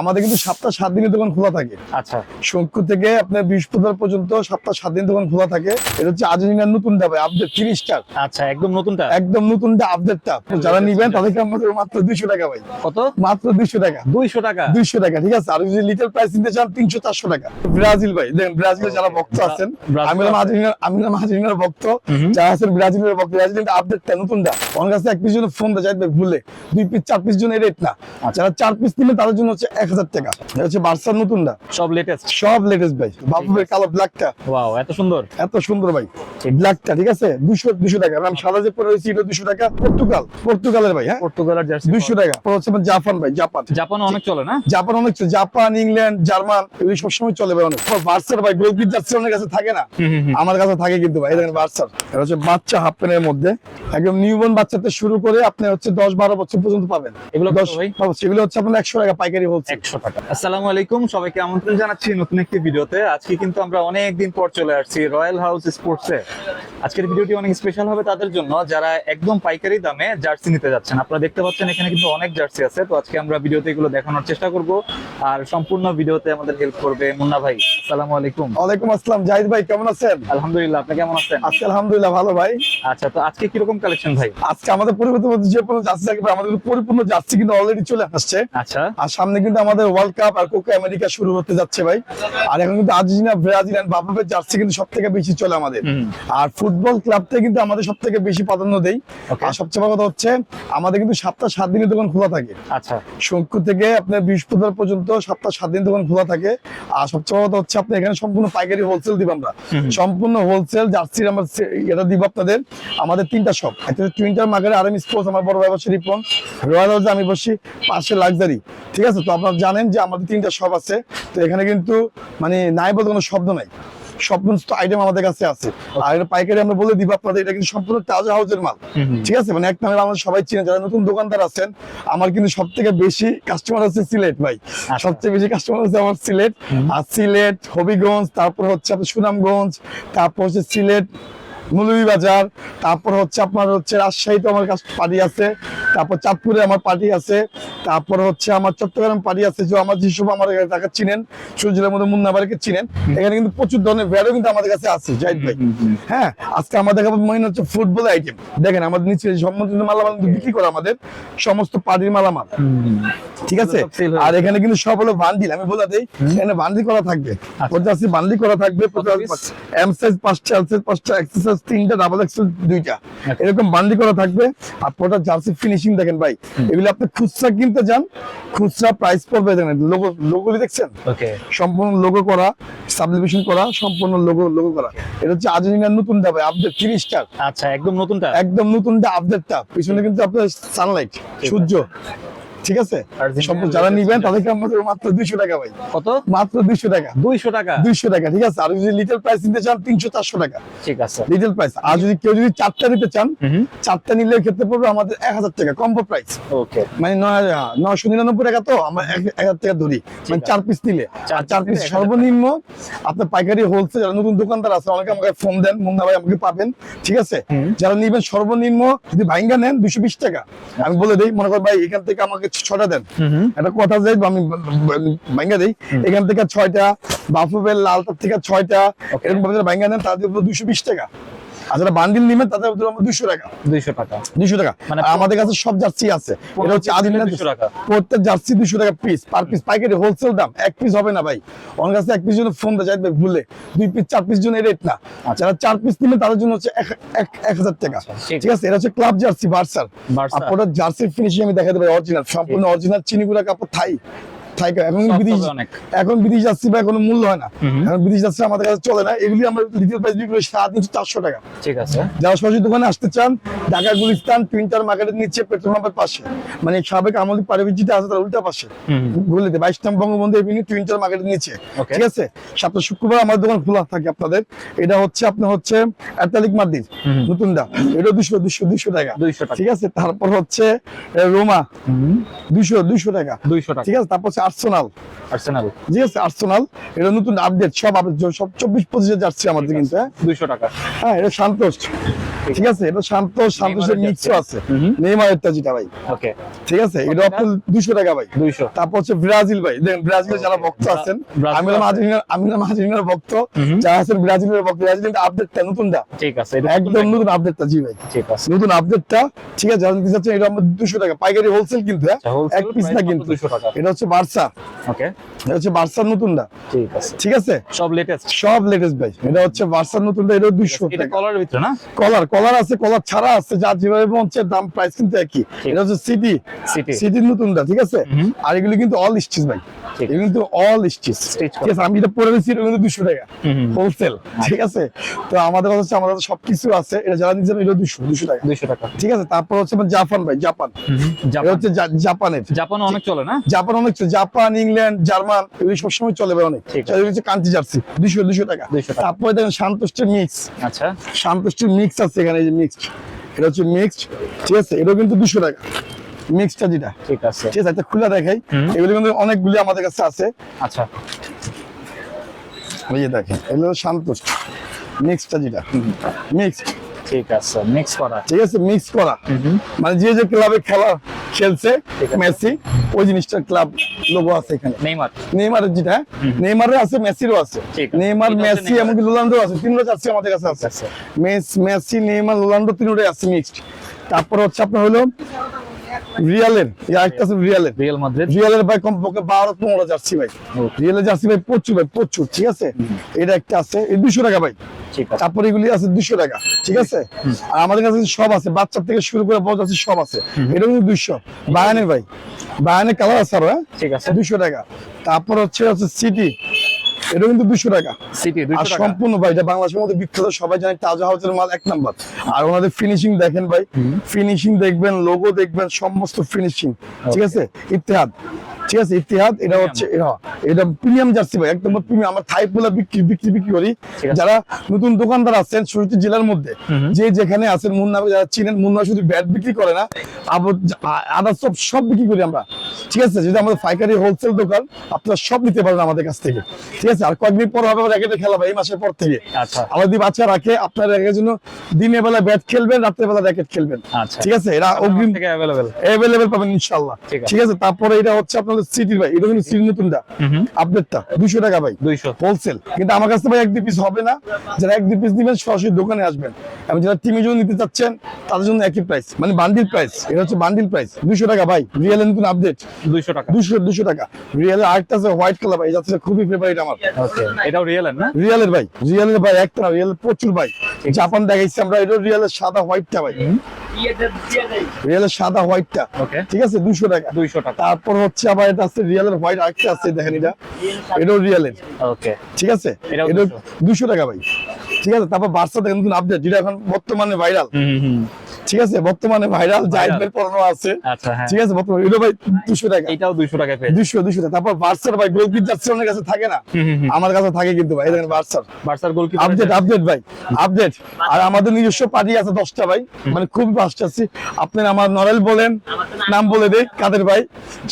আমাদের কিন্তু সপ্তাহ সাত দিনের দোকান খোলা থাকে। আচ্ছা। শঙ্কু থেকে আপনার বৃহস্পতিবার পর্যন্ত সপ্তাহ সাত দিন দোকান খোলা থাকে। এটা হচ্ছে আর্জেন্টিনার নতুন দাবে আপডেট তিরিশ স্টার আচ্ছা একদম নতুনটা একদম নতুনটা আপডেটটা যারা নিবেন তাদেরকে আমাদের মাত্র দুইশো টাকা ভাই। কত? মাত্র দুইশো টাকা। দুইশো টাকা? দুইশো টাকা ঠিক আছে? আর যদি লিটার প্রাইস নিতে চান তিনশো চারশো টাকা। ব্রাজিল ভাই দেখেন ব্রাজিলের যারা ভক্ত আছেন আমি আর্জেন্টিনার আমি আর্জেন্টিনার ভক্ত। যারা আছেন ব্রাজিলের ভক্ত ব্রাজিলের আপডেটটা নতুনটা আমার কাছে এক পিস জন্য ফোন দেয় যাইবে ভুলে। দুই পিস চার পিস জন্য রেট না। যারা চার পিস নেবে তাদের জন্য হচ্ছে এক হাজার টাকা। এটা হচ্ছে বার্সার নতুনটা। সব লেটেস্ট সব লেটেস্ট ভাই। বাবুবের কালো ব্ল্যাকটা ওয়াও এত সুন্দর। এত সুন্দর ভাই। ব্ল্যাকটা ঠিক আছে? দুশো দুশো টাকা। আমি সাদা যে পরে রয়েছি এটা দুশো টাকা। পর্তুগাল। পর্তুগালের ভাই হ্যাঁ? পর্তুগালের জার্সি দুশো টাকা। পরে হচ্ছে আমার জাপান ভাই জাপান। জাপানে অনেক চলে না? জাপান অনেক চলে। জাপান ইংল্যান্ড জার্মান এগুলি সবসময় চলে ভাই অনেক। বার্সার ভাই গোলকিট যাচ্ছে অনেক কাছে থাকে না। আমার কাছে থাকে কিন্তু ভাই দেখেন বার্সার। এটা হচ্ছে বাচ্চা হাফ প্যান্টের মধ্যে। একদম নিউবর্ন বাচ্চাতে শুরু করে আপনি হচ্ছে দশ বারো বছর পর্যন্ত পাবেন। এগুলো দশ এগুলো হচ্ছে আপনার একশো টাকা পাইকারি বলছে একশো টাকা। আসসালামু আলাইকুম সবাইকে আমন্ত্রণ জানাচ্ছি নতুন একটি ভিডিওতে। আজকে কিন্তু আমরা অনেক দিন পর চলে আসছি রয়্যাল হাউস স্পোর্টসে আজকের ভিডিওটি অনেক স্পেশাল হবে তাদের জন্য যারা একদম পাইকারি দামে জার্সি নিতে যাচ্ছেন। আপনারা দেখতে পাচ্ছেন এখানে কিন্তু অনেক জার্সি আছে তো আজকে আমরা ভিডিওতে এগুলো দেখানোর চেষ্টা করব। আর সম্পূর্ণ ভিডিওতে আমাদের হেল্প করবে মুন্না ভাই। আসসালামু আলাইকুম। ওয়ালাইকুম আসসালাম জাহিদ ভাই কেমন আছেন? আলহামদুলিল্লাহ আপনি কেমন আছেন? আজকে আলহামদুলিল্লাহ ভালো ভাই। আচ্ছা তো আজকে কীরকম কালেকশন ভাই? আজকে আমাদের পরিবর্তন যে কোনো জার্সি থাকবে আমাদের পরিপূর্ণ জার্সি কিন্তু অলরেডি চলে আসছে। আচ্ছা। আর সামনে কিন্তু আমাদের ওয়ার্ল্ড কাপ আর কোকা আমেরিকা শুরু হতে যাচ্ছে ভাই। আর এখন কিন্তু আর্জেন্টিনা ব্রাজিল এন্ড বাফুফের জার্সি কিন্তু সব থেকে বেশি চলে আমাদের। আর ফুটবল ক্লাবটা কিন্তু আমাদের সব থেকে বেশি প্রাধান্য দেই। আর সবচেয়ে বড় কথা হচ্ছে আমাদের কিন্তু সপ্তাহ সাত দিনের দোকান খোলা থাকে। আচ্ছা। শঙ্কু থেকে আপনার বৃহস্পতিবার পর্যন্ত সপ্তাহ সাত দিন দোকান খোলা থাকে। আর সবচেয়ে বড় কথা হচ্ছে আপনি এখানে সম্পূর্ণ পাইকারি হোলসেল দিব আমরা। সম্পূর্ণ হোলসেল জার্সির আমরা এটা দিব আপনাদের। আমাদের তিনটা শপ একটা টুইন্টার মার্কেটে আর এম স্পোর্টস আমার বড় ব্যবসা রিপন। রয়্যাল হাউসে আমি বসি পাশে লাক্সারি ঠিক আছে? তো আপনারা জানেন যে আমাদের তিনটা শপ আছে। তো এখানে কিন্তু মানে নাই বলতে কোনো শব্দ নাই। সমস্ত আইটেম আমাদের কাছে আছে। আর এটা পাইকারি আমরা বলে দিব আপনাদের এটা কিন্তু সম্পূর্ণ তাজা হাউসের মাল। ঠিক আছে? মানে এক নামে আমাদের সবাই চিনে যারা নতুন দোকানদার আছেন আমার কিন্তু সব থেকে বেশি কাস্টমার আছে সিলেট ভাই। সবচেয়ে বেশি কাস্টমার আছে আমার সিলেট। আর সিলেট হবিগঞ্জ তারপর হচ্ছে আপনার সুনামগঞ্জ তারপর হচ্ছে সিলেট মৌলভীবাজার তারপর হচ্ছে আপনার হচ্ছে রাজশাহীতে আমার কাছে পার্টি আছে তারপর চাঁদপুরে আমার পার্টি আছে তারপর হচ্ছে আমার চট্টগ্রাম পার্টি আছে যে আমার যেসব আমার টাকা চিনেন সূর্যের মধ্যে মুন্নাবাড়িকে চিনেন এখানে কিন্তু প্রচুর ধরনের ভ্যারও কিন্তু আমাদের কাছে আছে জাহিদ ভাই। হ্যাঁ আজকে আমাদের মনে হচ্ছে ফুটবল আইটেম দেখেন আমাদের নিচে সম্বন্ধিত মালামাল বিক্রি করে আমাদের সমস্ত পার্টির মালামাল। ঠিক আছে? আর এখানে কিন্তু সব হলো বান্ডিল আমি বলে দিই এখানে বান্ডিল করা থাকবে। পঞ্চাশি বান্ডিল করা থাকবে? এম সাইজ পাঁচটা এল সাইজ পাঁচটা এক্সেল তিনটা ডাবল এক্সেল দুইটা। এরকম বান্ডি করা থাকবে। আর পুরোটা জার্সি ফিনিশিং দেখেন ভাই। এগুলো আপনি খুচরা কিনতে যান খুচরা প্রাইস পড়বে দেখেন। লোগো লোগোলি দেখছেন? সম্পূর্ণ লোগো করা সাবলিমেশন করা সম্পূর্ণ লোগো লোগো করা। এটা হচ্ছে আর্জেন্টিনার নতুন দাবে আপডেট তিরিশ আচ্ছা একদম নতুনটা? একদম নতুনটা আপডেটটা পিছনে কিন্তু আপনার সানলাইট সূর্য। ঠিক আছে? সম্পূর্ণ যারা নিবেন তাদেরকে আমাদের মাত্র দুইশো টাকা ভাই। কত? মাত্র দুইশো টাকা। দুইশো টাকা? দুইশো টাকা ঠিক আছে? আর যদি প্রাইস নিতে চান তিনশো চারশো টাকা। ঠিক আছে। লিটল প্রাইস আর যদি কেউ যদি চারটা নিতে চান চারটা নিলে ক্ষেত্রে পড়বে আমাদের এক হাজার টাকা কম্বো প্রাইস ওকে মানে নয় নয়শো নিরানব্বই টাকা তো আমরা এক হাজার টাকা ধরি। মানে চার পিস নিলে। চার আর চার পিস সর্বনিম্ন আপনার পাইকারি হোলসেল যারা নতুন দোকানদার আছে অনেকে আমাকে ফোন দেন মুন্না ভাই আমাকে পাবেন ঠিক আছে? যারা নিবেন সর্বনিম্ন যদি ভাইঙ্গা নেন দুশো বিশ টাকা। আমি বলে দিই মনে কর ভাই এখান থেকে আমাকে ছটা দেন। একটা কথা যাই আমি ভাঙ্গা দিই। এখান থেকে ছয়টা বাফুবেল লালটার থেকে ছয়টা এরকম ভাবে ভাঙ্গা দেন তাদের উপর দুশো বিশ টাকা। আর যারা বান্ডিল নিবেন তাদের টাকা। দুইশো টাকা। দুশো টাকা। মানে আমাদের কাছে সব জার্সি আছে। এটা হচ্ছে আদিনা 200 টাকা। প্রত্যেক জার্সি দুশো টাকা পিস পার পিস পাইকারি হোলসেল দাম এক পিস হবে না ভাই। আমার কাছে এক পিস জন্য ফোন দেয় ভুলে। দুই পিস চার পিস জন্য রেট না। যারা চার পিস নেবে তাদের জন্য হচ্ছে এক- হাজার টাকা। ঠিক। ঠিক আছে? এটা হচ্ছে ক্লাব জার্সি বার্সার। আপনার জার্সির ফিনিশিং আমি দেখা দেবো অরিজিনাল সম্পূর্ণ অরিজিনাল চিনিগুড়া কাপড় থাই। কাপড়। এখন বিদেশ এখন বিদেশ যাচ্ছি কোনো মূল্য হয় না। এখন বিদেশ যাচ্ছে আমাদের কাছে চলে না। এগুলি আমরা প্রাইস বিক্রি চারশো টাকা। ঠিক আছে। যারা সরাসরি দোকানে আসতে চান ঢাকা গুলিস্তান টুইন্টার মার্কেটের নিচে পেট্রোল পাম্পের পাশে। মানে সাবেক পারিবিজিতে আছে তার উল্টা পাশে। বাইশ নম্বর বঙ্গবন্ধু এভিনিউ টুইন্টার মার্কেটের নিচে। ঠিক আছে? সপ্তাহ শুক্রবার আমার দোকান খোলা থাকে আপনাদের। এটা হচ্ছে আপনার হচ্ছে অ্যাটালিক মার্দির নতুনটা। এটা দুশো দুশো দুশো টাকা। 200 টাকা। ঠিক আছে? তারপর হচ্ছে রোমা। দুশো দুশো টাকা। দুইশো টাকা। ঠিক আছে? তারপর হচ্ছে আর্সেনাল আর্সেনাল জি আর্সেনাল এটা নতুন আপডেট সব আপডেট সব চব্বিশ পঁচিশে যাচ্ছে আমাদের কিন্তু হ্যাঁ? দুইশো টাকা। হ্যাঁ এটা সন্তোষ ঠিক আছে এটা শান্ত নেইমারের মিক্সও আছে। হুম। নেইমারেরটা যেটা ভাই। ওকে ঠিক আছে এটা আপনার দুশো টাকা ভাই। দুইশো। তারপর হচ্ছে ব্রাজিল ভাই। দেখেন ব্রাজিলের যারা ভক্ত আছেন আমি হলাম। আর্জেন্টিনার আমি হলাম আর্জেন্টিনার ভক্ত। যারা আছেন ব্রাজিলের ভক্ত ব্রাজিলের আপডেটটা নতুনটা। ঠিক আছে এটা একদম নতুন আপডেটটা জি ভাই। ঠিক আছে। নতুন আপডেটটা ঠিক আছে যারা নিতে চাচ্ছেন এটা আমরা দুশো টাকা। পাইকারি হোলসেল কিন্তু হ্যাঁ? আচ্ছা, এক পিস না কিন্তু। 200 টাকা। এটা হচ্ছে বার্সা। ওকে এটা হচ্ছে বার্সার নতুনটা। ঠিক আছে। ঠিক আছে? সব লেটেস্ট সব লেটেস্ট ভাই। এটা হচ্ছে বার্সার নতুনটা এটা দুশো এটা টাকা। কলারের ভিতরে না? কলার কলার আছে কলার ছাড়া আছে যা যেভাবে মন দাম প্রাইস কিন্তু একই। এটা হচ্ছে সিটি সিটি সিটির নতুনটা ঠিক আছে? আর এগুলো কিন্তু অল স্টিচ ভাই। এগুলো কিন্তু অল স্টিচ ঠিক আছে আমি এটা পরে দিচ্ছি এটা কিন্তু দুশো টাকা। হোলসেল ঠিক আছে? তো আমাদের হচ্ছে আমাদের সবকিছু আছে। এটা যারা নিচ্ছেন এটা দুশো দুশো টাকা। দুইশো টাকা। ঠিক আছে? তারপর হচ্ছে জাপান ভাই জাপান। হচ্ছে জাপানের। জাপান অনেক চলে না? জাপান অনেক চলে। জাপান ইংল্যান্ড জার্মান এগুলি সবসময় চলে ভাই অনেক। হচ্ছে কান্তি জার্সি। দুশো দুশো টাকা। তারপরে দেখেন শান্তষ্টের মিক্স আচ্ছা। শান্তষ্টের মিক্স আছে এখানে এই যে মিক্সড এটা হচ্ছে মিক্সড ঠিক আছে? এটাও কিন্তু দুশো টাকা। মিক্সটা যেটা। ঠিক আছে। ঠিক আছে খুলে দেখাই। এগুলো কিন্তু অনেকগুলি আমাদের কাছে আছে। আচ্ছা। এই যে দেখেন এগুলো সন্তুষ্ট মিক্সটা যেটা। মিক্সড ঠিক আছে মিক্স করা। ঠিক আছে মিক্স করা। মানে যে যে ক্লাবে খেলা খেলছে মেসি ওই জিনিসটা ক্লাব লোগো আছে এখানে। নেইমার। নেইমারের যেটা নেইমারের আছে মেসিরও আছে। Neymar Messi Neymar. এমনকি রোনাল্ডো আছে তিনটা জার্সি আমাদের কাছে আছে। আছে। মেস মেসি নেইমার রোনাল্ডো তিনটাই আছে মিক্সড তারপর হচ্ছে আপনার হলো রিয়ালের এই আরেকটা আছে রিয়ালের। Real Madrid. রিয়ালের ভাই কমপক্ষে বারো পনেরো জার্সি ভাই. রিয়ালের জার্সি ভাই প্রচুর ভাই প্রচুর ঠিক আছে? এটা একটা আছে এই দুশো টাকা ভাই। আছে তারপর এগুলি আছে দুশো টাকা ঠিক আছে? আর আমাদের কাছে সব আছে বাচ্চা থেকে শুরু করে বড় আছে সব আছে। এটা কিন্তু দুশো বায়ানের ভাই। বায়ানের কালার আছে আরও হ্যাঁ? ঠিক আছে। দুশো টাকা। তারপর হচ্ছে হচ্ছে সিটি। এটা কিন্তু দুশো টাকা। আর সম্পূর্ণ ভাই এটা বাংলাদেশের মধ্যে বিখ্যাত সবাই জানে তাজা হাউসের মাল এক নাম্বার। আর ওনাদের ফিনিশিং দেখেন ভাই। ফিনিশিং দেখবেন লোগো দেখবেন সমস্ত ফিনিশিং ঠিক আছে? ইতিহাদ ঠিক আছে? ইতিহাদ এটা হচ্ছে হ্যাঁ, এটা প্রিমিয়াম জার্সি ভাই একদম প্রিমিয়াম আমার থাই পোলা বিক্রি বিক্রি বিক্রি করি। যারা নতুন দোকানদার আছেন সুরতি জেলার মধ্যে যে যেখানে আছেন মুন্না যারা চিনেন মুন্না শুধু ব্যাট বিক্রি করে না আবার আদার সব সব বিক্রি করি আমরা। ঠিক আছে যদি আমাদের পাইকারি হোলসেল দোকান আপনারা সব নিতে পারেন আমাদের কাছ থেকে। ঠিক আছে আর কয়েকদিন পর হবে র্যাকেটে খেলা ভাই এই মাসের পর থেকে। আচ্ছা। আবার যদি বাচ্চা রাখে আপনার র্যাকেটের জন্য দিনের বেলা ব্যাট খেলবেন রাত্রে বেলা র্যাকেট খেলবেন। আচ্ছা। ঠিক আছে এরা অগ্রিম থেকে অ্যাভেলেবেল অ্যাভেলেবেল পাবেন ইনশাল্লাহ ঠিক আছে। ঠিক আছে তারপরে এটা হচ্ছে আপনাদের সিটির ভাই এটা কিন্তু সিটি নতুনটা। আপডেটটা দুশো টাকা ভাই। দুইশো। হোলসেল কিন্তু আমার কাছে ভাই এক দুই পিস হবে না। যারা এক দুই পিস নেবেন সরাসরি দোকানে আসবেন। এবং যারা টিমের জন্য নিতে চাচ্ছেন তাদের জন্য একই প্রাইস মানে বান্ডিল প্রাইস এটা হচ্ছে বান্ডিল প্রাইস দুশো টাকা ভাই রিয়েল নতুন আপডেট দুইশো টাকা। দুশো দুশো টাকা। রিয়েলের আরেকটা আছে হোয়াইট কালার ভাই যাচ্ছে খুবই ফেভারিট আমার। ওকে এটাও রিয়েলের না? রিয়েলের ভাই রিয়েলের ভাই একটা না রিয়েলের প্রচুর ভাই। জাপান দেখাইছি আমরা এটা রিয়েলের সাদা হোয়াইটটা ভাই। রিয়েলের সাদা হোয়াইটটা। ঠিক আছে? দুশো টাকা। দুইশো টাকা। তারপর হচ্ছে আবার এটা আছে রিয়েলের হোয়াইট আরেকটা আছে দেখেন এটা। এটাও রিয়েলের। ওকে ঠিক আছে? এটা দুশো টাকা ভাই। ঠিক আছে? তারপর বার্সা দেখেন নতুন আপডেট যেটা এখন বর্তমানে ভাইরাল ঠিক আছে বর্তমানে ভাইরাল জাহিদ ভাই পড়ানো আছে। আচ্ছা হ্যাঁ। ঠিক আছে বর্তমানে এটা ভাই দুশো টাকা। এটাও দুইশো টাকায় পেয়ে দুশো দুশো টাকা। তারপর বার্সার ভাই গোলকিপ যাচ্ছে অনেক কাছে থাকে না। আমার কাছে থাকে কিন্তু ভাই দেখেন বার্সার বার্সার গোলকিপার আপডেট আপডেট ভাই আপডেট আর আমাদের নিজস্ব পার্টি আছে দশটা ভাই মানে খুব ফাস্ট আছি। আপনি আমার নরেল বলেন নাম বলে দেই কাদের ভাই।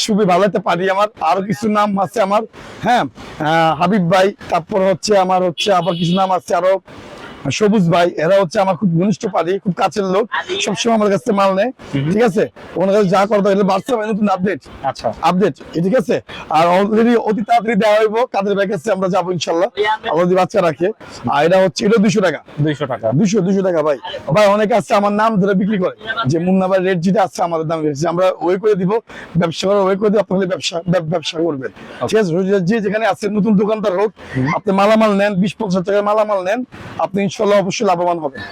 খুবই ভালো একটা পার্টি আমার আরও কিছু নাম আছে আমার। হ্যাঁ হাবিব ভাই তারপর হচ্ছে আমার হচ্ছে আবার কিছু নাম আছে আরও। সবুজ ভাই এরা হচ্ছে আমার খুব ঘনিষ্ঠ পার্টি খুব কাছের লোক সবসময় আমার কাছে মাল নেয় ঠিক আছে? ওনার কাছে যা করতে হলে বার্সা ভাই নতুন আপডেট আচ্ছা। আপডেট ঠিক আছে? আর অলরেডি অতি তাড়াতাড়ি দেওয়া হইব কাদের ব্যাগ আছে আমরা যাব ইনশাল্লাহ। আমরা যদি বাচ্চা রাখে। আর এটা হচ্ছে এটা দুশো টাকা। দুইশো টাকা। দুশো দুশো টাকা ভাই। ভাই অনেকে আছে আমার নাম ধরে বিক্রি করে যে মুন্না ভাই রেট যেটা আছে আমাদের দাম রেট আমরা ওই করে দিব ব্যবসা করে ওই করে দিব আপনি হলে ব্যবসা ব্যবসা করবেন। ঠিক আছে? যে- যে যেখানে আছে নতুন দোকানদার হোক আপনি মালামাল নেন বিশ পঞ্চাশ টাকার মালামাল নেন আপনি ইনশাল্লাহ অবশ্যই লাভবান হবেন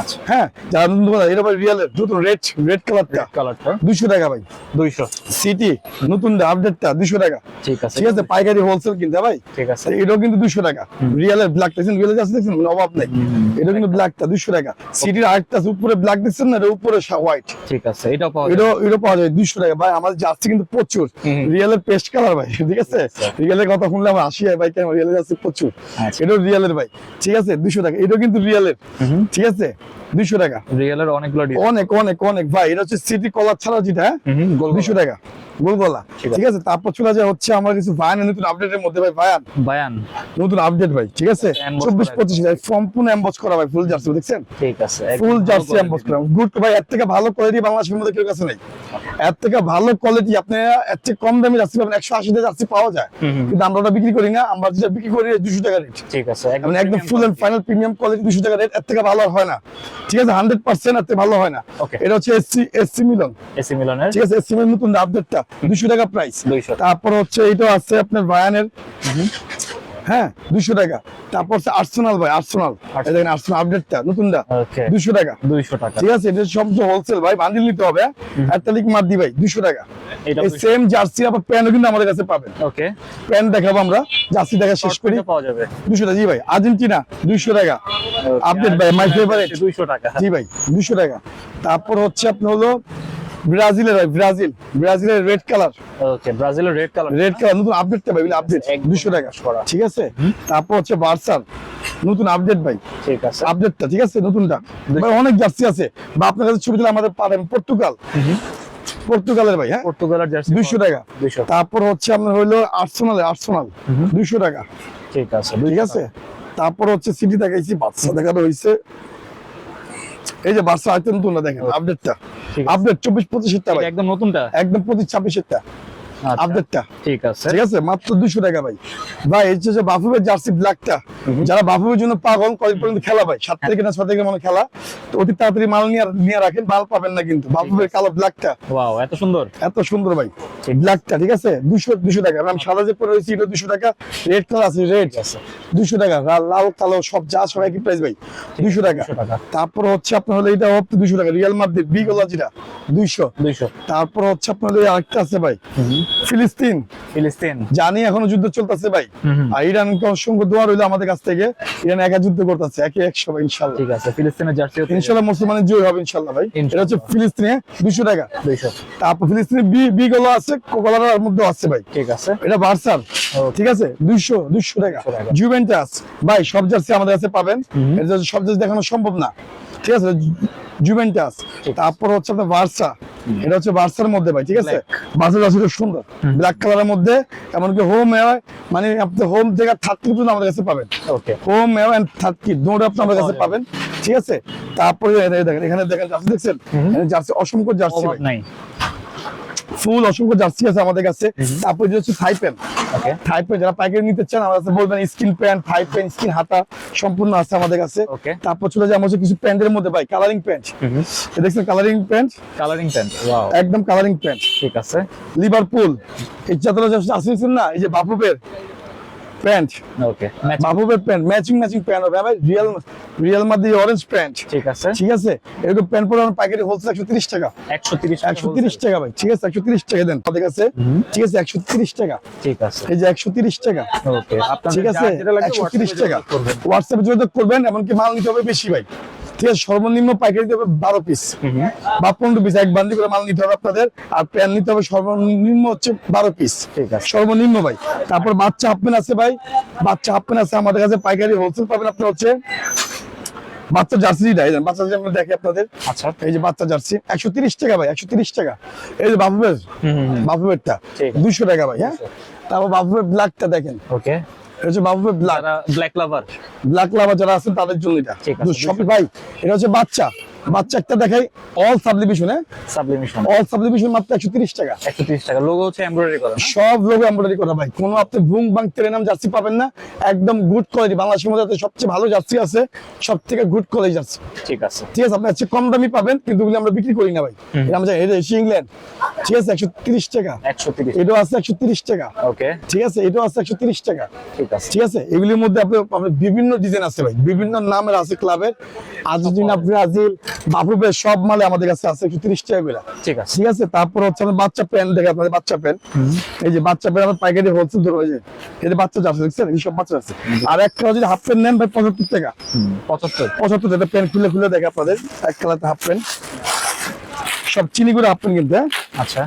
আচ্ছা। হ্যাঁ যারা নতুন এটা ভাই রিয়েলের নতুন রেড রেড কালারটা কালারটা দুশো টাকা ভাই। দুইশো। সিটি নতুন আপডেটটা দুশো টাকা। ঠিক আছে। ঠিক আছে পাইকারি হোলসেল কিনতে ভাই। ঠিক আছে। এটাও কিন্তু দুশো টাকা। রিয়েলের ব্ল্যাক দেখছেন রিয়েলের আছে দেখছেন কোনো অভাব নেই। এটা কিন্তু ব্ল্যাকটা দুশো টাকা। সিটির আরেকটা উপরে ব্ল্যাক দেখছেন না এটা উপরে হোয়াইট ঠিক আছে এটাও পাওয়া যাবে। এটাও এটাও পাওয়া যায় দুশো টাকা। ভাই আমাদের জার্সি কিন্তু প্রচুর। রিয়েলের পেস্ট কালার ভাই ঠিক আছে? রিয়েলের কথা শুনলে আমার আসি ভাই কেন রিয়েলের আছে প্রচুর। আচ্ছা। এটাও রিয়েলের ভাই ঠিক আছে দুশো টাকা। এটাও কিন্তু রিয়েলের। হুম। ঠিক আছে? দুইশো টাকা। রিয়েলের অনেকগুলো অনেক অনেক অনেক। ভাই এটা হচ্ছে সিটি কলার ছাড়া যেটা হ্যাঁ? দুইশো টাকা। গোলগলা ঠিক আছে। তারপর চলে যায় হচ্ছে আমার কিছু ভায়ান নতুন আপডেটের মধ্যে ভাই ভায়ান বায়ান নতুন আপডেট ভাই ঠিক আছে? চব্বিশ পঁচিশ সম্পূর্ণ এম্বস করা ভাই ফুল জার্সি দেখছেন? ঠিক আছে ফুল জার্সি এম্বস করা। গুড ভাই এর থেকে ভালো কোয়ালিটি বাংলাদেশের মধ্যে কেউ কাছে নেই। এর থেকে ভালো কোয়ালিটি আপনি এর থেকে কম দামে জার্সি পাবেন একশো আশি জার্সি পাওয়া যায়। কিন্তু আমরা ওটা বিক্রি করি না আমরা যেটা বিক্রি করি দুশো টাকা রেট ঠিক আছে একদম full and final premium quality দুশো টাকা রেট এর থেকে ভালো হয় না। ঠিক আছে হান্ড্রেড পার্সেন্ট এর থেকে ভালো হয় না. এটা হচ্ছে এসসি এসসি মিলন এসসি মিলনের ঠিক আছে এসসি মিলন নতুন আপডেটটা দুশো টাকা প্রাইস 200 তারপর হচ্ছে এটা আছে আপনার ভায়ানের হ্যাঁ দুশো টাকা। তারপর আর্সেনাল ভাই আর্সেনাল দেখেন আর্সেনাল আপডেটটা নতুনটা। দুশো টাকা। 200 টাকা। ঠিক আছে এটা সবচেয়ে হোলসেল ভাই বান্ডিল নিতে হবে এক তারিখ মার দি ভাই দুশো টাকা। এই সেম জার্সি আবার কিন্তু আমাদের কাছে পাবেন। ওকে প্যান্ট দেখাবো আমরা জার্সি দেখা শেষ করি। পাওয়া যাবে। দুশো টাকা জি ভাই আর্জেন্টিনা দুশো টাকা। আপডেট ভাই মাই ফেভারিট 200 টাকা। জি ভাই দুশো টাকা। তারপর হচ্ছে আপনার হলো ব্রাজিলের ব্রাজিল। ব্রাজিলের রেড কালার ওকে ব্রাজিলের রেড কালার রেড কালার নতুন আপডেটটা ভাই আপডেট একদম। দুশো টাকা। করা। ঠিক আছে? তারপর হচ্ছে বার্সার। নতুন আপডেট ভাই। ঠিক আছে। আপডেটটা ঠিক আছে? নতুনটা। ভাই অনেক জার্সি আছে। বা আপনার কাছে ছবি দিলে আমাদের পাঠান পর্তুগাল। পর্তুগালের ভাই হ্যাঁ? পর্তুগালের জার্সি দুইশো টাকা। 200 তারপর হচ্ছে আপনার আর্সেনাল আর্সেনাল দুইশো টাকা। ঠিক আছে ঠিক আছে? তারপর হচ্ছে সিটি দেখাইছি বাচ্চা দেখানো হয়েছে এই যে বাচ্চা আইটেম নতুন দেখেন আপডেটটা। আপডেট চব্বিশ পঁচিশেরটা একদম নতুনটা? একদম পঁচিশ ছাব্বিশেরটা। আপডেটটা ঠিক আছে। ঠিক আছে মাত্র দুশো টাকা ভাই। ভাই এই যে বাফুবের জার্সি ব্ল্যাকটা যারা বাফুবের জন্য পাগল পর্যন্ত খেলা ভাই সাত তারিখে না ছ তারিখে মনে খেলা তো অতি তাড়াতাড়ি মাল নিয়ে নিয়ে রাখেন মাল পাবেন না কিন্তু। বাফুবের কালো ব্ল্যাকটা ওয়াও এত সুন্দর। এত সুন্দর ভাই ব্ল্যাকটা ঠিক আছে? দুশো দুশো টাকা। আমি সাদা যে পরে রয়েছি এটা দুশো টাকা। রেড কালার আছে রেড আছে। দুশো টাকা। লাল কালো সব যা সব একই প্রাইস ভাই দুশো টাকা। 200 টাকা। তারপর হচ্ছে আপনার হলো এটা হচ্ছে দুশো টাকা রিয়াল মাদ্রিদ বি গোলা যেটা দুইশো। 200 তারপর হচ্ছে আপনার আরেকটা আছে ভাই ফিলিস্তিন। ফিলিস্তিন। জানি এখনও যুদ্ধ চলতেছে ভাই। আর ইরানকে অসংখ্য দোয়া রইল আমাদের কাছ থেকে। ইরান একা যুদ্ধ করতেছে একে একশো ভাই ইনশাল্লাহ। ঠিক আছে ফিলিস্তিনের জার্সি ইনশাল্লাহ মুসলমানের জয় হবে ইনশাল্লাহ ভাই। এটা হচ্ছে ফিলিস্তিনে দুশো টাকা। 200 তারপর ফিলিস্তিনে বি বি গুলো আছে কোকোলার মধ্যে আছে ভাই। ঠিক আছে। এটা বার্সার ঠিক আছে? দুইশো দুইশো টাকা। 200 জুভেন্টাস। ভাই সব জার্সি আমাদের কাছে পাবেন। এটা সব জার্সি দেখানো সম্ভব না। ঠিক আছে? জুভেন্টাস। তারপর হচ্ছে আপনার বার্সা। এটা হচ্ছে বার্সার মধ্যে ভাই ঠিক আছে? বার্সার সুন্দর। ব্ল্যাক কালারের মধ্যে এমনকি হোম মানে আপনি হোম থেকে থার্ড পর্যন্ত আমাদের কাছে পাবেন। Okay home and third kit দুটো আপনি আমাদের কাছে পাবেন ঠিক আছে? তারপরে দেখেন এখানে দেখেন জার্সি দেখছেন? জার্সি অসংখ্য জার্সি নাই। ফুল অসংখ্য জার্সি আছে আমাদের কাছে। তারপরে হচ্ছে ওকে থাই প্যান্ট যারা পাইকারি নিতে চান আমাদের কাছে বলবেন skin pant thigh pant skin হাতা সম্পূর্ণ আছে আমাদের কাছে। তারপর চলে যায় আমার হচ্ছে কিছু প্যান্টের মধ্যে ভাই কালারিং প্যান্ট দেখছেন কালারিং প্যান্ট কালারিং প্যান্ট একদম কালারিং প্যান্ট ঠিক আছে। লিভারপুল এই যাত্রা আসছেন না এই যে বাপুবের প্যান্ট। ওকে মাহবুবের প্যান্ট ম্যাচিং ম্যাচিং প্যান্ট হবে। আমার রিয়াল রিয়াল মাদি অরেঞ্জ প্যান্ট। ঠিক আছে। ঠিক আছে? এরকম প্যান্ট পরে আমার পাইকারি হোলসেল একশো তিরিশ টাকা। 130 একশো তিরিশ টাকা ভাই। ঠিক আছে একশো তিরিশ টাকা দেন। আমাদের কাছে ঠিক আছে একশো তিরিশ টাকা। ঠিক আছে। এই যে একশো তিরিশ টাকা। ওকে ঠিক আছে? লাগবে একশো তিরিশ টাকা। হোয়াটসঅ্যাপে যোগাযোগ করবেন এমনকি মাল নিতে হবে বেশি ভাই। ঠিক আছে সর্বনিম্ন পাইকারি দেবে বারো পিস বা পনেরো পিস এক বান্ডি করে মাল নিতে হবে আপনাদের। আর প্যান নিতে হবে সর্বনিম্ন হচ্ছে বারো পিস ঠিক আছে। সর্বনিম্ন ভাই। তারপর বাচ্চা হাফ প্যান্ট আছে ভাই। বাচ্চা হাফ প্যান্ট আছে আমাদের কাছে পাইকারি হোলসেল পাবেন আপনার হচ্ছে বাচ্চা জার্সি দেয়। বাচ্চা জার্সি আমরা দেখি আপনাদের। আচ্ছা। এই যে বাচ্চা জার্সি একশো তিরিশ টাকা ভাই একশো তিরিশ টাকা। এই যে বাবুবের বাবুবেরটা ঠিক দুশো টাকা ভাই হ্যাঁ? তারপর বাবুবের ব্ল্যাকটা দেখেন। ওকে হচ্ছে বাবুবের black black lover black lover যারা আছে তাদের জন্য এটা। শপি ভাই এটা হচ্ছে বাচ্চা। বাচ্চা একটা দেখাই অল সাবডিভিশন হ্যাঁ? সাবলিমেশন অল সাবডিভিশন মাত্র একশো তিরিশ টাকা। 130 টাকা। লোগো হচ্ছে এমব্রয়ডারি করা সব লোগো এমব্রয়ডারি করা ভাই। কোনো আপনি বাং তেরে নাম জার্সি পাবেন না। একদম গুড কোয়ালিটি বাংলাদেশের মধ্যে সবচেয়ে ভালো জার্সি আছে। সব থেকে গুড কোয়ালিটি জার্সি। ঠিক আছে। ঠিক আছে আপনি হচ্ছে কম দামি পাবেন কিন্তু ওগুলো আমরা বিক্রি করি না ভাই। এটা আমরা এটা এসে ইংল্যান্ড ঠিক আছে একশো তিরিশ টাকা। 130 এটাও আছে একশো তিরিশ টাকা। ওকে। ঠিক আছে এটাও আছে একশো তিরিশ টাকা। ঠিক আছে। ঠিক আছে এগুলির মধ্যে আপনার বিভিন্ন ডিজাইন আছে ভাই। বিভিন্ন নামের আছে ক্লাবের আর্জেন্টিনা ব্রাজিল বাফুবে সব মালে আমাদের কাছে আছে একশো তিরিশ টাকা করে। ঠিক আছে। ঠিক আছে তারপর হচ্ছে আমাদের বাচ্চা প্যান্ট দেখে আপনাদের বাচ্চা প্যান্ট এই যে বাচ্চা প্যান্ট আমার পাইকারি হোলসেল ধরে যে এই বাচ্চা যাচ্ছে দেখছেন? এই সব বাচ্চা আছে আর এক কালার যদি হাফ প্যান্ট নেন ভাই পঁচাত্তর টাকা। 75 পঁচাত্তর। টাকা প্যান্ট খুলে খুলে দেখে আপনাদের। এক কালার হাফ প্যান্ট সব চিনি করে হাফ প্যান্ট কিনতে? আচ্ছা।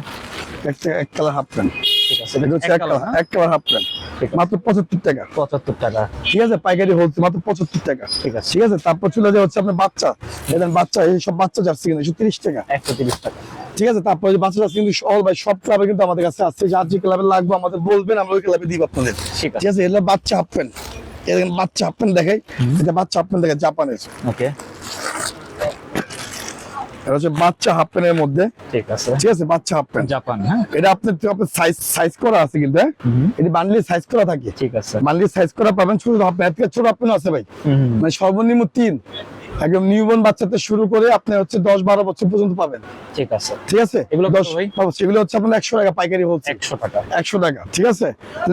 একটা এক কালার হাফ প্যান্ট ঠিক আছে এক এক কালার এক হাফ প্যান্ট আছে। মাত্র পঁচাত্তর টাকা। পঁচাত্তর টাকা। ঠিক আছে পাইকারি হোলসেল মাত্র পঁচাত্তর টাকা। ঠিক আছে। ঠিক আছে তারপর চলে যাওয়া হচ্ছে আপনার বাচ্চা। দেখেন বাচ্চা এই সব বাচ্চা জার্সি কিন্তু একশো তিরিশ টাকা। একশো তিরিশ টাকা। ঠিক আছে তারপরে যে বাচ্চা জার্সি কিন্তু অল ভাই সব ক্লাবে কিন্তু আমাদের কাছে আসছে যার যে ক্লাবে লাগবে আমাদের বলবেন আমরা ওই ক্লাবে দিব আপনাদের। ঠিক আছে। এটা বাচ্চা হাফ প্যান্ট বাচ্চা হাফ প্যান্ট দেখাই। এটা বাচ্চা হাফ প্যান্ট দেখায় জাপানের। ওকে এটা হচ্ছে বাচ্চা হাফ প্যান্টের মধ্যে। ঠিক আছে। ঠিক আছে বাচ্চা হাফ প্যান্ট জাপান হ্যাঁ? এটা আপনার আপনার সাইজ সাইজ করা আছে কিন্তু হ্যাঁ। এটা বান্ডলি সাইজ করা থাকে। ঠিক আছে। বান্ডলি সাইজ করা পাবেন ছোট হাফ প্যান্ট ছোট হাফ প্যান্ট আছে ভাই। মানে সর্বনিম্ন তিন। একদম নিউবর্ন বাচ্চাতে শুরু করে আপনি হচ্ছে দশ বারো বছর পর্যন্ত পাবেন। ঠিক আছে। ঠিক আছে? এগুলো দশ এগুলো হচ্ছে আপনার একশো টাকা পাইকারি হচ্ছে একশো টাকা। একশো টাকা। ঠিক আছে?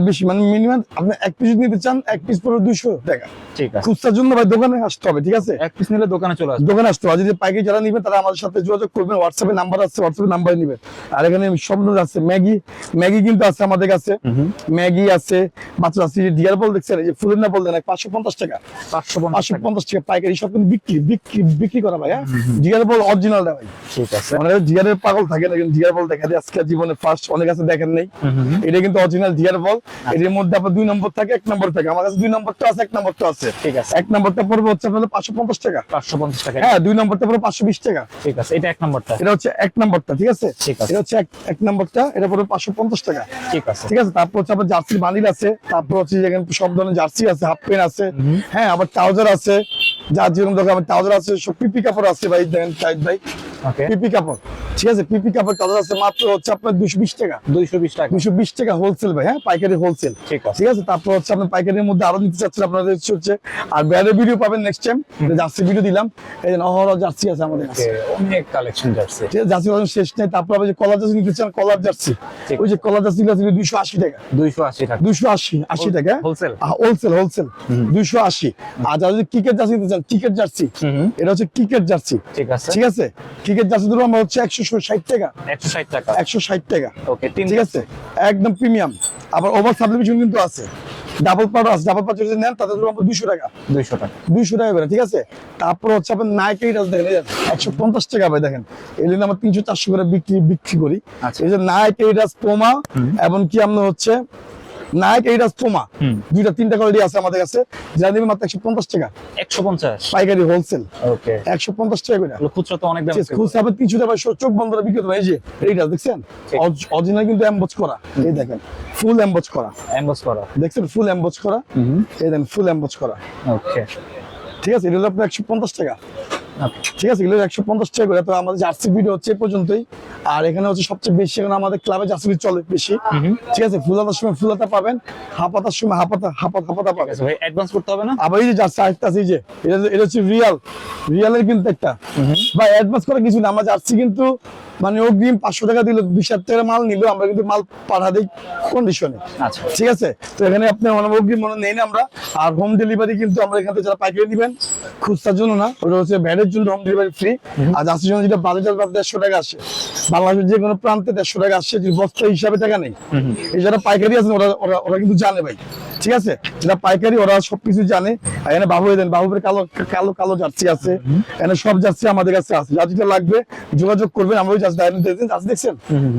বেশি মানে মিনিমাম আপনি এক পিস নিতে চান এক পিস পরে দুইশো টাকা। ঠিক আছে। খুচরার জন্য ভাই দোকানে আসতে হবে ঠিক আছে? এক পিস নিলে দোকানে চলে আসবে। দোকানে আসতে হবে। যদি পাইকারি যারা নিবেন তারা আমাদের সাথে যোগাযোগ করবেন হোয়াটসঅ্যাপে নাম্বার আছে হোয়াটসঅ্যাপে নাম্বার নিবেন। আর এখানে স্বপ্ন আছে ম্যাগি ম্যাগি কিন্তু আছে আমাদের কাছে। ম্যাগি আছে বাচ্চা আছে ডিয়ার বল দেখছেন এই যে ফুলের না বললেন পাঁচশো পঞ্চাশ টাকা। পাঁচশো পাঁচশো পঞ্চাশ টাকা পাইকারি সব কিন্তু বিক্রি বিক্রি বিক্রি করা ভাই হ্যাঁ? ডিয়ার বল অরিজিনালটা ভাই। ঠিক আছে। মানে জিয়ারের পাগল থাকে না কিন্তু জিয়ার বল দেখা যায়। আজকে জীবনে ফার্স্ট অনেক কাছে দেখেন নেই। এটা কিন্তু অরিজিনাল জিয়ার বল। এর মধ্যে আপনার দুই নম্বর থাকে এক নম্বর থাকে। আমার কাছে দুই নম্বরটা আছে এক নম্বরটা আছে। ঠিক আছে। এক নম্বরটা পড়বে হচ্ছে আপনাদের পাঁচশো পঞ্চাশ টাকা। পাঁচশো পঞ্চাশ টাকা। হ্যাঁ দুই নম্বরটা পড়বে পাঁচশো বিশ টাকা। ঠিক আছে এটা এক নম্বরটা। এটা হচ্ছে এক নম্বরটা ঠিক আছে? ঠিক আছে। এটা হচ্ছে এক নম্বরটা এটা পড়বে পাঁচশো পঞ্চাশ টাকা। ঠিক আছে। ঠিক আছে তারপর হচ্ছে জার্সির বানিল আছে। তারপর হচ্ছে সব ধরনের জার্সি আছে হাফ প্যান্ট আছে। হ্যাঁ আবার ট্রাউজার আছে। যার যেরকম দরকার আমার ট্রাউজার আছে সব পিপি কাপড় আছে ভাই দেন সাইড ভাই। পিপি কাপড়। ঠিক আছে পিপি কাপড় ট্রাউজার আছে মাত্র হচ্ছে আপনার দুশো বিশ টাকা। দুইশো বিশ টাকা। দুশো বিশ টাকা হোলসেল ভাই হ্যাঁ? পাইকারি হোলসেল ঠিক আছে। ঠিক আছে তারপর হচ্ছে আপনার পাইকারির মধ্যে আরও নিতে চাচ্ছেন আপনাদের হচ্ছে আর ভিডিও পাবেন নেক্সট টাইম জার্সি ভিডিও দিলাম এই যে অহরহ জার্সি আছে আমাদের কাছে। অনেক কালেকশন যাচ্ছে ঠিক আছে জার্সি শেষ নেই তারপর যে কলার জার্সি নিতে চান কলার জার্সি। ওই যে কলার জার্সি আছে দুইশো আশি টাকা। দুইশো আশি টাকা। দুইশো আশি আশি টাকা? হোলসেল হোলসেল দুইশো আশি। আর যারা যদি ক্রিকেট জার্সি নিতে চান ক্রিকেট জার্সি। এটা হচ্ছে ক্রিকেট জার্সি। ঠিক আছে। ঠিক আছে? আমরা হচ্ছে একশো ষাট টাকা। একশো ষাট টাকা। একশো ষাট টাকা। ওকে ঠিক আছে? একদম প্রিমিয়াম। আবার ওভার সাবলিমেশন কিন্তু আছে। ডাবল পাউডার আছে ডাবল পাউডার যদি নেন তাদের জন্য দুইশো টাকা। দুইশো টাকা। দুইশো টাকা করে ঠিক আছে? তারপর হচ্ছে আপনার নাইকি রাজ দেখেন একশো পঞ্চাশ টাকা ভাই দেখেন। এই জন্য আমরা তিনশো চারশো করে বিক্রি বিক্রি করি। আচ্ছা। এই যে নাইকি রাজ পোমা এবং কি আমরা হচ্ছে নাইক এইরাজ পোমা দুইটা তিনটা কোয়ালিটি আছে আমাদের কাছে। যা দিবেন মাত্র একশো পঞ্চাশ টাকা। একশো পঞ্চাশ? পাইকারি হোলসেল ওকে একশো পঞ্চাশ টাকা করে। খুচরা তো অনেক দাম খুচরা আবার তিনশো টাকা চোখ বন্ধ করে বিক্রি এই যে এইটা দেখছেন। অরিজিনাল কিন্তু এমবোজ করা। এই দেখেন ফুল এমবোজ করা। এমবস করা। দেখছেন? ফুল এমবোজ করা। এই দেখেন ফুল এমবোজ করা। ওকে ঠিক আছে এটা হলো আপনার একশো পঞ্চাশ টাকা। ঠিক আছে এগুলো একশো পঞ্চাশ টাকা করে। তো আমাদের জার্সি ভিডিও হচ্ছে পর্যন্তই। আর এখানে হচ্ছে সবচেয়ে বেশি এখন আমাদের ক্লাবে জার্সি চলে বেশি। ঠিক আছে ফুলাতার সময় ফুলাতা পাবেন হাপাতার সময় হাপাতা হাপাত হাপাতা পাবেন। আচ্ছা ভাই অ্যাডভান্স করতে হবে না? আবার এই যে জার্সি আরেকটা আছে এই যে এটা এটা হচ্ছে রিয়াল। রিয়ালের কিন্তু একটা। বা অ্যাডভান্স করা কিছু না আমরা জার্সি কিন্তু মানে অগ্রিম পাঁচশো টাকা দিল বিশ হাজার টাকা মাল নিল আমরা কিন্তু মাল পাঠা দিই কন্ডিশনে আচ্ছা। ঠিক আছে? তো এখানে আপনি অনবগ্রী মনে নেই না আমরা। আর হোম ডেলিভারি কিন্তু আমরা এখান থেকে যারা পাইকারি দিবেন খুচরার জন্য না ওটা হচ্ছে ভ্যানের জন্য হোম ডেলিভারি ফ্রি আর যাচ্ছের জন্য যেটা বাজার বা দেড়শো টাকা আসে। বাংলাদেশের যে কোনো প্রান্তে দেড়শো টাকা আসছে যে বস্তা হিসাবে টাকা নেই। যারা পাইকারি আছে ওরা ওরা ওরা কিন্তু জানে ভাই। ঠিক আছে? যারা পাইকারি ওরা সবকিছু জানে। এখানে বাবু দেন বাবুদের কালো কালো কালো জার্সি আছে। এখানে সব জার্সি আমাদের কাছে আছে। যা যেটা লাগবে যোগাযোগ করবেন আমরা ওই জার্সি দেখছেন জার্সি দেখছেন?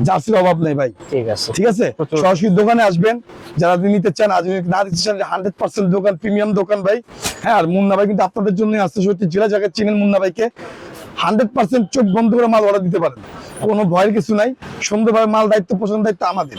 জার্সির অভাব নেই ভাই। ঠিক আছে। ঠিক আছে? সরাসরি দোকানে আসবেন। যারা নিতে চান আজ না দিতে চান হান্ড্রেড পার্সেন্ট দোকান প্রিমিয়াম দোকান ভাই। হ্যাঁ আর মুন্না ভাই কিন্তু আপনাদের জন্য আসতে সত্যি জেলা জায়গায় চিনেন মুন্না ভাইকে হান্ড্রেড পার্সেন্ট চোখ বন্ধ করে মাল অর্ডার দিতে পারেন। কোনো ভয়ের কিছু নাই। সুন্দরভাবে মাল দায়িত্ব পছন্দ দায়িত্ব আমাদের।